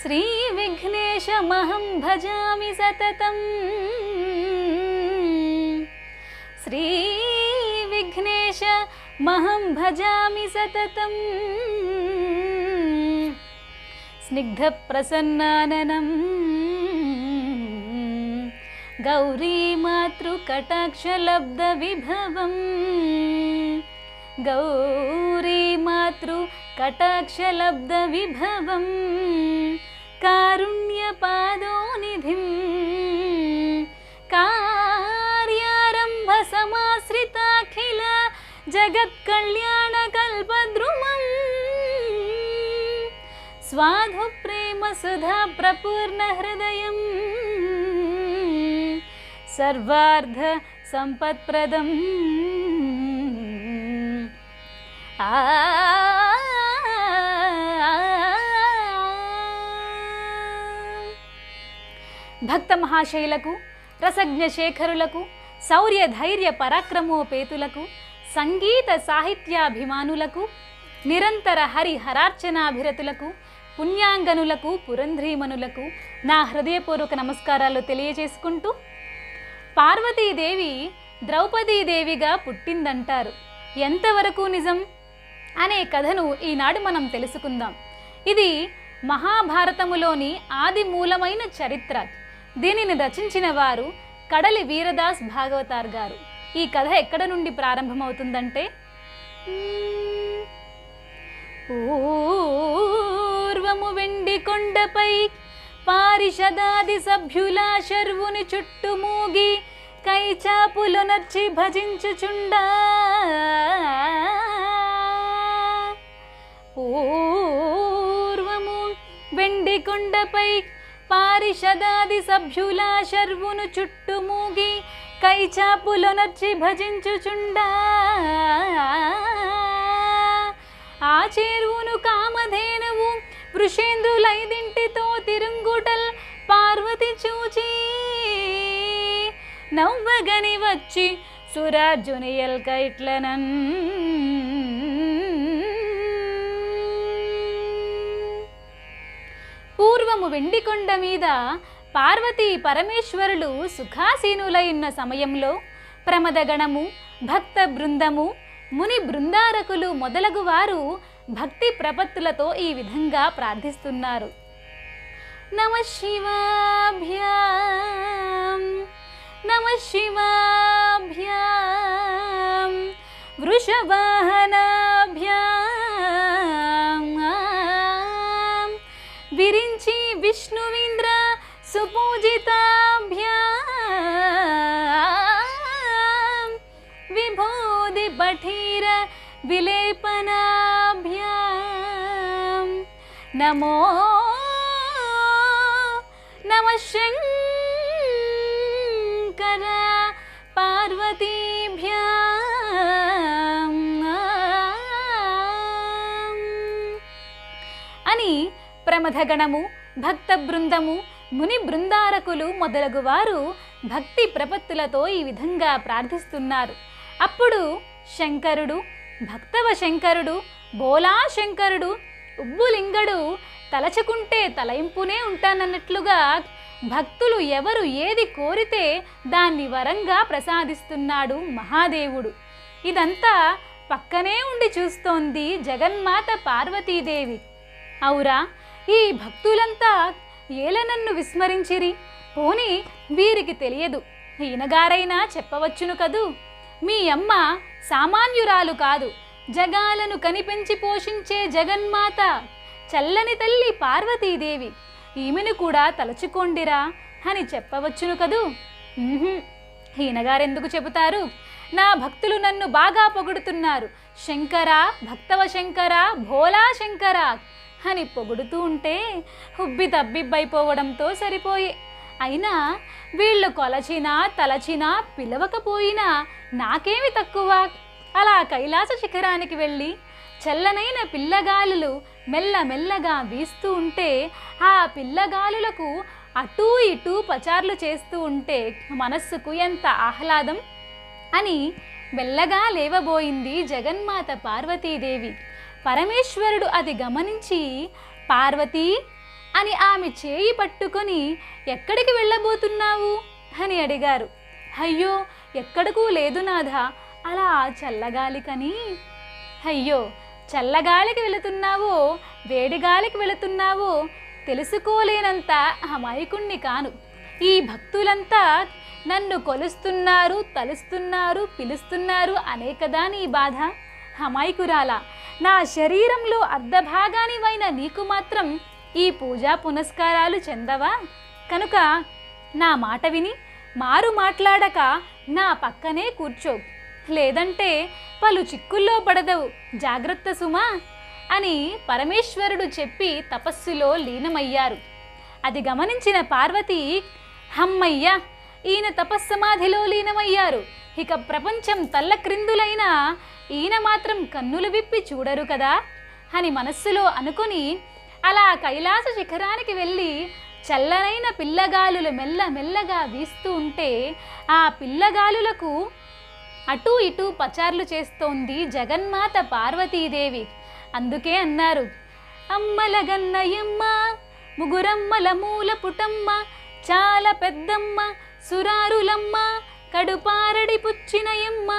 श्रीविघ्नेशमहं भजामि सततम्। श्रीविघ्नेशमहं भजामि सततम्। स्निग्धप्रसन्नाननम्। गौरीमातृकटाक्षलब्धविभवम्। गौरीमातृकटाक्षलब्धविभवम्। गौरी कारुण्यपादोनिधिं कार्यारम्भसमाश्रिताखिल जगत्कल्याणकल्पद्रुमम्। स्वाधुप्रेमसुधा प्रपूर्णहृदयम् सर्वार्ध सम्पत्प्रदम् భక్త మహాశైలకు రసజ్ఞ శేఖరులకు శౌర్య ధైర్య పరాక్రమోపేతులకు సంగీత సాహిత్యాభిమానులకు నిరంతర హరిహరార్చనాభిరతులకు పుణ్యాంగనులకు పురంధ్రీమనులకు నా హృదయపూర్వక నమస్కారాలు తెలియజేసుకుంటూ పార్వతీదేవి ద్రౌపదీదేవిగా పుట్టిందంటారు. ఎంతవరకు నిజం? అనే కథను ఈనాడు మనం తెలుసుకుందాం. ఇది మహాభారతములోని ఆది మూలమైన చరిత్ర. దీనిని రచించిన వారు కడలి వీరదాస్ భాగవతార్ గారు. ఈ కథ ఎక్కడ నుండి ప్రారంభమవుతుందంటే పూర్వము వెండి కొండపై పారిషదాది సభ్యుల శర్వుని చుట్టుమూగి కైచాపులు నర్చి భజించుచుండా. పూర్వము వెండి కొండపై పారిషదాది సభ్యుల శర్వును చుట్టుమూగి కైచాపులొనర్చి భజించుచుండా. ఆ చేరువును కామధేనువు వృషేందులైదింటితో తిరుంగుటల్ పార్వతి చూచి నవ్వగని వచ్చి సురార్జుని ఎల్క ఇట్లనన్ పూర్వము వెండికొండ మీద పార్వతీ పరమేశ్వరులు సుఖాసీనులైన సమయంలో ప్రమదగణము భక్త బృందము ముని బృందారకులు మొదలగు వారు భక్తి ప్రపత్తులతో ఈ విధంగా ప్రార్థిస్తున్నారు. నమ శివాభ్యాం నమ శివాభ్యాం వృషవాహనాభ్యాం విభూది పఠీర విలేపనాభ్యాం నమో నమ శంకర పార్వతీభ్యాం అని ప్రమథగణము భక్త బృందము ముని బృందారకులు మొదలగు వారు భక్తి ప్రపత్తులతో ఈ విధంగా ప్రార్థిస్తున్నారు. అప్పుడు శంకరుడు భక్తవ శంకరుడు బోలా శంకరుడు ఉబ్బులింగడు తలచుకుంటే తలయింపునే ఉంటానన్నట్లుగా భక్తులు ఎవరు ఏది కోరితే దాన్ని వరంగా ప్రసాదిస్తున్నాడు మహాదేవుడు. ఇదంతా పక్కనే ఉండి చూస్తోంది జగన్మాత పార్వతీదేవి. అవురా ఈ భక్తులంతా ఏల నన్ను విస్మరించిరి? పోని వీరికి తెలియదు. ఈయనగారైనా చెప్పవచ్చును కదూ? మీ అమ్మ సామాన్యురాలు కాదు. జగాలను కనిపెంచి పోషించే జగన్మాత. చల్లని తల్లి పార్వతీదేవి. ఈమెను కూడా తలచుకోండిరా అని చెప్పవచ్చును కదూ? ఈయనగారెందుకు చెబుతారు? నా భక్తులు నన్ను బాగా పొగుడుతున్నారు. శంకర భక్తవ శంకర భోలా శంకరా అని పొగుడుతూ ఉంటే హుబ్బి తబ్బిబ్బైపోవడంతో సరిపోయే అయినా వీళ్ళు కొలచినా తలచినా పిలవకపోయినా నాకేమి తక్కువ? అలా కైలాస శిఖరానికి వెళ్ళి చల్లనైన పిల్లగాలులు మెల్లమెల్లగా వీస్తూ ఉంటే ఆ పిల్లగాలులకు అటూ ఇటూ పచార్లు చేస్తూ ఉంటే మనస్సుకు ఎంత ఆహ్లాదం? అని మెల్లగా లేవబోయింది జగన్మాత పార్వతీదేవి. పరమేశ్వరుడు అది గమనించి పార్వతీ అని ఆమె చేయి పట్టుకొని ఎక్కడికి వెళ్ళబోతున్నావు? అని అడిగారు. అయ్యో ఎక్కడకు లేదు నాథ అలా చల్లగాలికని. అయ్యో చల్లగాలికి వెళుతున్నావో వేడిగాలికి వెళుతున్నావో తెలుసుకోలేనంత అమాయకుణ్ణి కాను. ఈ భక్తులంతా నన్ను కొలుస్తున్నారు తలుస్తున్నారు పిలుస్తున్నారు అనే కదా నీ బాధ? అమాయకురాల నా శరీరంలో అర్ధభాగానివైన నీకు మాత్రం ఈ పూజా పునస్కారాలు చెందవా? కనుక నా మాట విని మారు మాట్లాడక నా పక్కనే కూర్చో. లేదంటే పలు చిక్కుల్లో పడదవు. జాగ్రత్త సుమా అని పరమేశ్వరుడు చెప్పి తపస్సులో లీనమయ్యారు. అది గమనించిన పార్వతి హమ్మయ్య ఈయన తపస్సమాధిలో లీనమయ్యారు. ఇక ప్రపంచం తల్ల క్రిందులైనా ఈయన మాత్రం కన్నులు విప్పి చూడరు కదా? అని మనస్సులో అనుకుని అలా కైలాస శిఖరానికి వెళ్ళి చల్లనైన పిల్లగాలులు మెల్ల మెల్లగా వీస్తూ ఉంటే ఆ పిల్లగాలులకు అటూ ఇటూ పచార్లు చేస్తోంది జగన్మాత పార్వతీదేవి. అందుకే అన్నారు అమ్మల గన్నయమ్మ ముగురమ్మల మూల పుటమ్మ చాలా పెద్దమ్మ సురారులమ్మ కడుపారడి పుచ్చినయమ్మ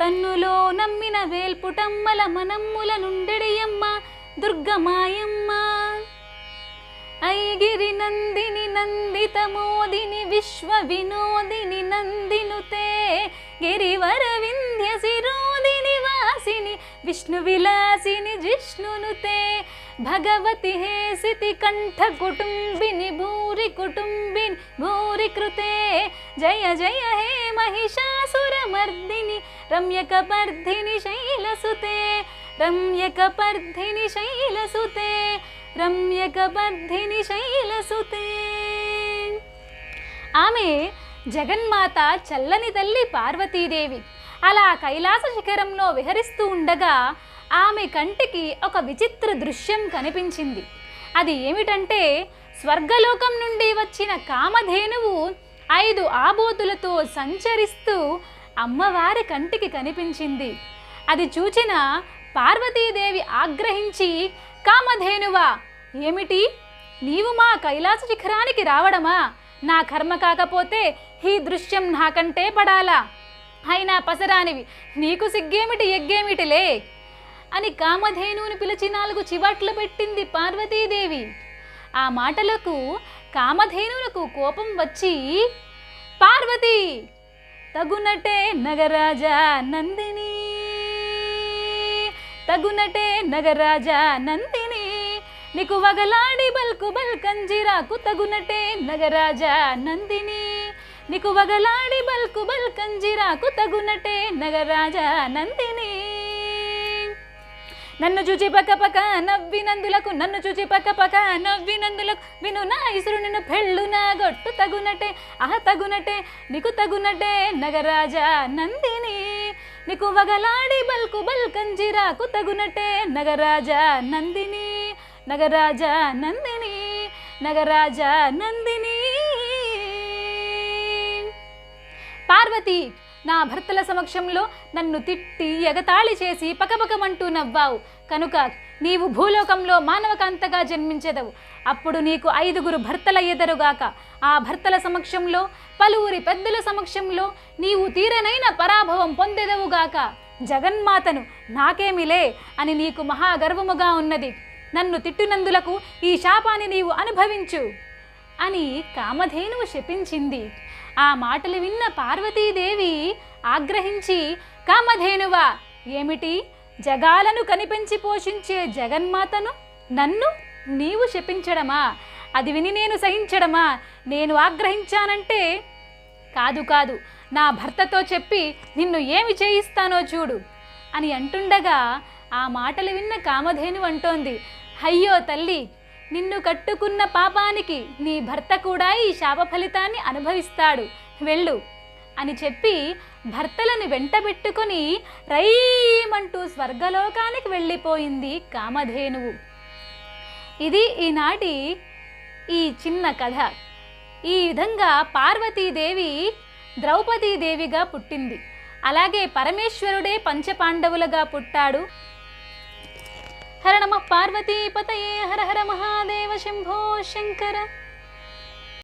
తన్నులో నమ్మిన వేల్పుటమ్మల మనమ్ముల నుండెడియమ్మ దుర్గమాయమ్మ ఐగిరి నందిని నందిత మోదిని విశ్వ వినోదిని నందినుతే గిరివర వింధ్య శిరోదిని వాసిని విష్ణు విలాసిని జిష్ణునుతే భగవతి హేసితి కంఠ కుటుంబిని భూరి కుటుంబిని భూరి కృతే జయ జయ హే మహిషాసురమర్దిని రమ్యకపర్ధిని శైలసుతే రమ్యకపర్ధిని శైలసుతే ఆమె జగన్మాత చల్లని తల్లి పార్వతీదేవి. అలా కైలాస శిఖరంలో విహరిస్తూ ఉండగా ఆమె కంటికి ఒక విచిత్ర దృశ్యం కనిపించింది. అది ఏమిటంటే స్వర్గలోకం నుండి వచ్చిన కామధేనువు ఐదు ఆబోతులతో సంచరిస్తూ అమ్మవారి కంటికి కనిపించింది. అది చూచిన పార్వతీదేవి ఆగ్రహించి కామధేనువా ఏమిటి? నీవు మా కైలాస శిఖరానికి రావడమా? నా కర్మ కాకపోతే ఈ దృశ్యం నాకంటే పడాలా? అయినా పసరానివి నీకు సిగ్గేమిటి ఎగ్గేమిటిలే? అని కామధేనువుని పిలిచి నాలుగు చివాట్లు పెట్టింది పార్వతీదేవి. ఆ మాటలకు కామధేనువులకు కోపం వచ్చి పార్వతి తగునటే నగరాజా నందిని తగునటే నగరాజా నందిని. నీకు వగలాడి బల్కు బల్కంజిరాకు తగునటే నగరాజా నందిని. నీకు వగలాడి బల్కు బల్కంజిరాకు తగునటే నగరాజా నందిని. నన్ను చూచి పక్క పక్క నవ్వినందులకు నన్ను చూచి పక్క పక్క నవ్వినందులకు విను నా ఇసురు నిన్ను పెళ్ళు నా గొట్టు తగునటే ఆహ తగునటే నీకు తగునటే నగరాజా నందిని. నీకు వగలాడి బల్కు బల్కంజిరాకు తగునటే నగరాజా నందిని నగరాజా నందిని నగరాజా నందిని. పార్వతి నా భర్తల సమక్షంలో నన్ను తిట్టి ఎగతాళి చేసి పకపకమంటూ నవ్వావు. కనుక నీవు భూలోకంలో మానవకాంతగా జన్మించెదవు. అప్పుడు నీకు ఐదుగురు భర్తల ఎదరుగాక ఆ భర్తల సమక్షంలో పలువురి పెద్దల సమక్షంలో నీవు తీరనైన పరాభవం పొందెదవుగాక జగన్మాతను నాకేమిలే అని నీకు మహాగర్వముగా ఉన్నది. నన్ను తిట్టినందులకు ఈ శాపాన్ని నీవు అనుభవించు అని కామధేనువు శపించింది. ఆ మాటలు విన్న పార్వతీదేవి ఆగ్రహించి కామధేనువా ఏమిటి? జగాలను కనిపించి పోషించే జగన్మాతను నన్ను నీవు శపించడమా? అది విని నేను సహించడమా? నేను ఆగ్రహించానంటే కాదు కాదు నా భర్తతో చెప్పి నిన్ను ఏమి చేయిస్తానో చూడు అని అంటుండగా ఆ మాటలు విన్న కామధేను అంటోంది. అయ్యో తల్లి నిన్ను కట్టుకున్న పాపానికి నీ భర్త కూడా ఈ శాప ఫలితాన్ని అనుభవిస్తాడు. వెళ్ళు అని చెప్పి భర్తలను వెంటబెట్టుకొని రైమంటూ స్వర్గలోకానికి వెళ్ళిపోయింది కామధేనువు. ఇది ఈనాటి ఈ చిన్న కథ. ఈ విధంగా పార్వతీదేవి ద్రౌపదీదేవిగా పుట్టింది. అలాగే పరమేశ్వరుడే పంచపాండవులుగా పుట్టాడు. హర నమ పార్వతీపతయే హర హర మహాదేవ శంభో శంకర.